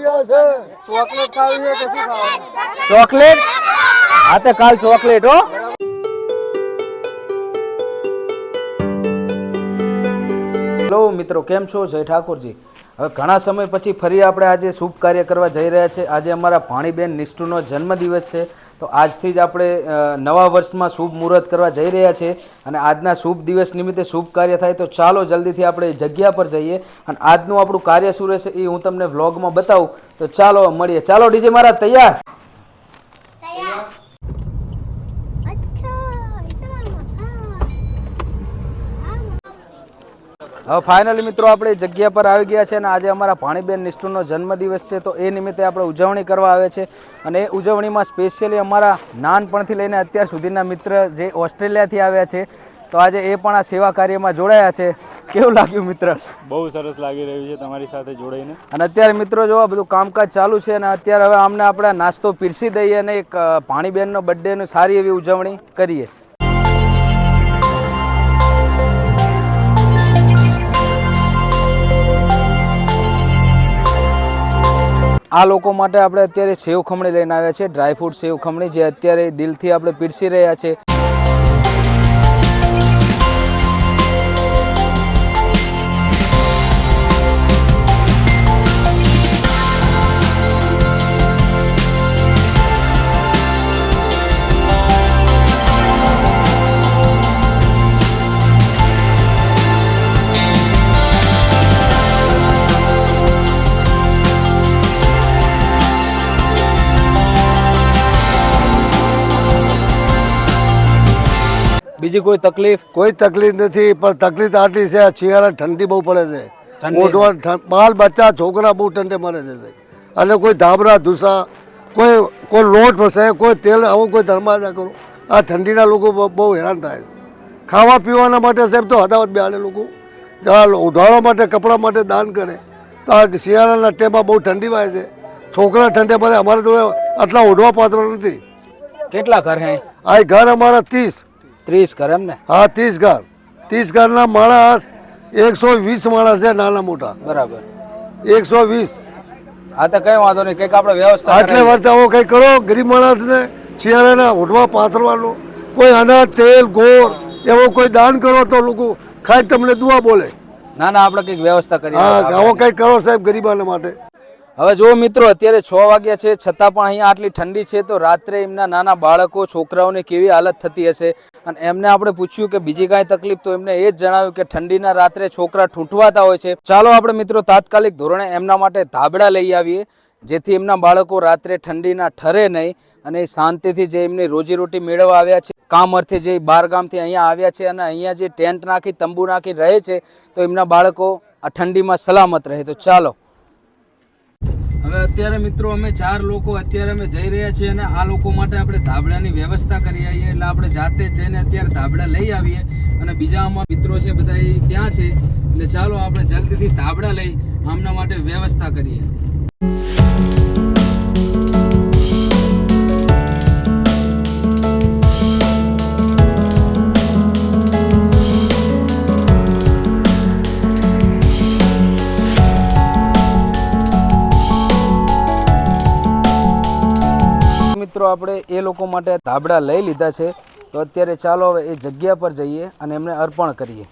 છે. ચોકલેટ ખાવી છે કે શું ચોકલેટ? હા તો કાલ ચોકલેટ હો. હેલો મિત્રો કેમ છો? જય ઠાકોરજી. હવે ઘણા સમય પછી ફરી આપણે આજે શુભ કાર્ય કરવા જઈ રહ્યા છે આજે અમારા ભાણીબેન નિષ્ઠુનો જન્મદિવસ છે. તો આજથી જ આપણે નવા વર્ષમાં શુભ મુહૂર્ત કરવા જઈ રહ્યા છે અને આજના શુભ દિવસ નિમિત્તે શુભ કાર્ય થાય તો ચાલો જલ્દીથી આપણે જગ્યા પર જઈએ અને આજનું આપણું કાર્ય શું રહેશે એ હું તમને વ્લોગમાં બતાવું. તો ચાલો મળીએ. ચાલો ડીજે મારા તૈયાર. હવે ફાઇનલી મિત્રો આપણે જગ્યા પર આવી ગયા છે અને આજે અમારા ભાણીબેન નિષ્ઠુનો જન્મદિવસ છે તો એ નિમિત્તે આપણે ઉજવણી કરવા આવે છે અને એ ઉજવણીમાં સ્પેશિયલી અમારા નાનપણથી લઈને અત્યાર સુધીના મિત્ર જે ઓસ્ટ્રેલિયાથી આવ્યા છે તો આજે એ પણ આ સેવા કાર્યમાં જોડાયા છે. કેવું લાગ્યું મિત્ર? બહુ સરસ લાગી રહ્યું છે તમારી સાથે જોડાઈને. અને અત્યારે મિત્રો જો બધું કામકાજ ચાલુ છે અને અત્યારે હવે આમને આપણે નાસ્તો પીરસી દઈએ અને એક ભાણીબેનનો બર્થડેની સારી એવી ઉજવણી કરીએ. આ લોકો માટે આપણે અત્યારે સેવ ખમણી લઈને આવ્યા છે ડ્રાયફ્રૂટ સેવ ખમણી, જે અત્યારે દિલથી આપણે પીરસી રહ્યા છે બીજી કોઈ તકલીફ? કોઈ તકલીફ નથી પણ તકલીફ આટલી છે આ શિયાળા ઠંડી બહુ પડે છે. ઓઢવા બાલ બચ્ચા છોકરા બહુ ઠંડે મરે છે અને કોઈ ધાબરા ધુસા કોઈ કોઈ લોટ ફસે કોઈ તેલ આવું કોઈ ધર્માદા કરો આ ઠંડીના લોકો બહુ- હેરાન થાય ખાવા પીવાના માટે સાહેબ તો હદાવત બેહાડે લોકો. આ ઉઢાડવા માટે કપડા માટે દાન કરે. તો આ શિયાળાના ટેમાં બહુ ઠંડી વાય છે. છોકરા ઠંડે મરે અમારે તો આટલા ઓઢવા પાત્ર નથી. કેટલા ઘર હે? આ ઘર અમારા ત્રીસ. ત્રીસ ઘર એમ ને? હા ત્રીસ ઘર. ત્રીસ ઘરના માણસ એકસો વીસ માણસ છે નાના મોટા. બરાબર. એકસો વીસ. હા તો કઈ વાંધો નહીં. કંઈક આપણે વ્યવસ્થા આટલે કરાવીએ. વર્ષ આવો કંઈ કરો? ગરીબ માણસને શિયાળાના ઓઢવા પાથરવાનું? કોઈ અનાજ તેલ ગોળ એવો કોઈ દાન કરો તો લોકો ખાઈ તમને દુઆ બોલે. ના ના આપણે કંઈક વ્યવસ્થા કરીએ. હા આવો કંઈક કરો સાહેબ ગરીબાના માટે. હવે જો મિત્રો અત્યારે છ વાગ્યા છે છતાં પણ અહીંયા આટલી ઠંડી છે તો રાત્રે એમના નાના બાળકો છોકરાઓની કેવી હાલત થતી હશે? અને એમને આપણે પૂછ્યું કે બીજી કાંઈ તકલીફ, તો એમને એ જ જણાવ્યું કે ઠંડીના રાત્રે છોકરા ઠૂંઠવાતા હોય છે. ચાલો આપણે મિત્રો તાત્કાલિક ધોરણે એમના માટે ધાબળા લઈ આવીએ, જેથી એમના બાળકો રાત્રે ઠંડીના ઠરે નહીં અને શાંતિથી જે એમની રોજીરોટી મેળવવા આવ્યા છે, કામ અર્થે જે બારગામથી અહીંયા આવ્યા છે અને અહીંયા જે ટેન્ટ નાખી, તંબુ નાખી રહે છે, તો એમના બાળકો આ ઠંડીમાં સલામત રહે. તો ચાલો અત્યારે મિત્રો અમે ચાર લોકો અત્યારે અમે જઈ રહ્યા છીએ અને આ લોકો માટે આપણે ધાબળાની વ્યવસ્થા કરી આવીએ. એટલે આપણે જાતે જ જઈને અત્યારે ધાબળા લઈ આવીએ અને બીજા અમારા મિત્રો છે બધા ત્યાં છે. એટલે ચાલો આપણે જલ્દીથી ધાબળા લઈ આમના માટે વ્યવસ્થા કરીએ. મિત્રો, આપણે એ લોકો માટે ધાબળા લઈ લીધા છે. તો અત્યારે ચાલો હવે એ જગ્યા પર જઈએ અને એમને અર્પણ કરીએ.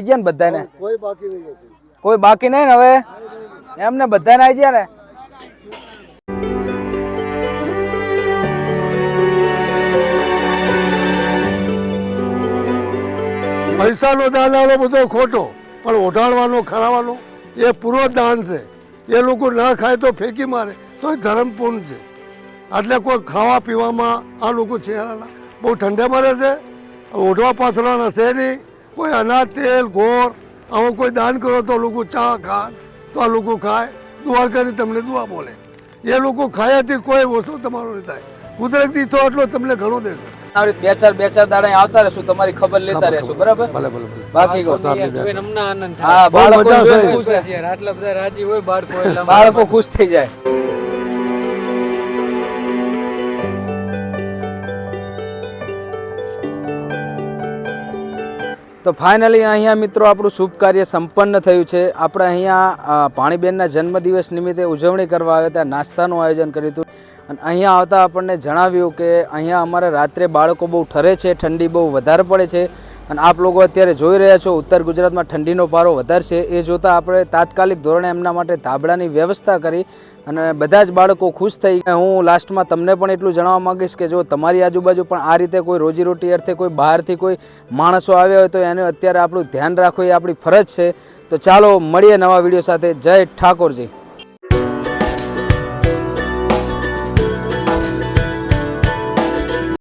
આવી ગયા ને બધાને કોઈ બાકી નહીં કોઈ બાકી નહીં ને હવે? એમને બધાને આવી ગયા ને? પૈસાનો દાન આલો બધો ખોટો પણ ઓઢાડવાનો ખરાવાનો એ પૂરો દાન છે. એ લોકો ના ખાય તો ફેંકી મારે તો એ ધર્મપૂર્ણ છે. એટલે કોઈ ખાવા પીવામાં આ લોકો છે બહુ ઠંડે મરે છે ઓઢવા પાથરવાના છે નહીં. કોઈ અનાજ તેલ ગોળ આવું કોઈ દાન કરો તો લોકો ચા ખાન તો આ લોકો ખાય. દુઆ કરી તમને દુઆ બોલે. એ લોકો ખાયાથી કોઈ વસ્તુ તમારો નહીં થાય. કુદરતી તો એટલો તમને ઘણો દેશે. બે ચાર બે ચાર દાડા આવતા રહેશું તમારી ખબર લેતા રહેશું બરાબર? ભલે ભલે બાકી કહો. સાહેબ આનંદ હા બાળકો. આટલા બધા રાજી હોય બાળકો ખુશ થઈ જાય. તો ફાઇનલી અહીંયા મિત્રો આપણું શુભ કાર્ય સંપન્ન થયું છે. આપણે અહીંયા પાણીબેનના જન્મદિવસ નિમિત્તે ઉજવણી કરવા આવ્યા હતા, નાસ્તાનું આયોજન કર્યું હતું. અને અહીંયા આવતા આપણને જણાવ્યું કે અહીંયા અમારે રાત્રે બાળકો બહુ ઠરે છે, ઠંડી બહુ વધારે પડે છે. અને આપ લોકો અત્યારે જોઈ રહ્યા છો, ઉત્તર ગુજરાતમાં ઠંડીનો પારો વધારશે. એ જોતાં આપણે તાત્કાલિક ધોરણે એમના માટે ધાબળાની વ્યવસ્થા કરી અને બધા જ બાળકો ખુશ થઈ હું લાસ્ટમાં તમને પણ એટલું જણાવવા માંગીશ કે જો તમારી આજુબાજુ પણ આ રીતે કોઈ રોજીરોટી અર્થે કોઈ બહારથી કોઈ માણસો આવ્યા હોય તો એને અત્યારે આપણું ધ્યાન રાખવું એ આપણી ફરજ છે. તો ચાલો, મળીએ નવા વીડિયો સાથે. જય ઠાકોરજી.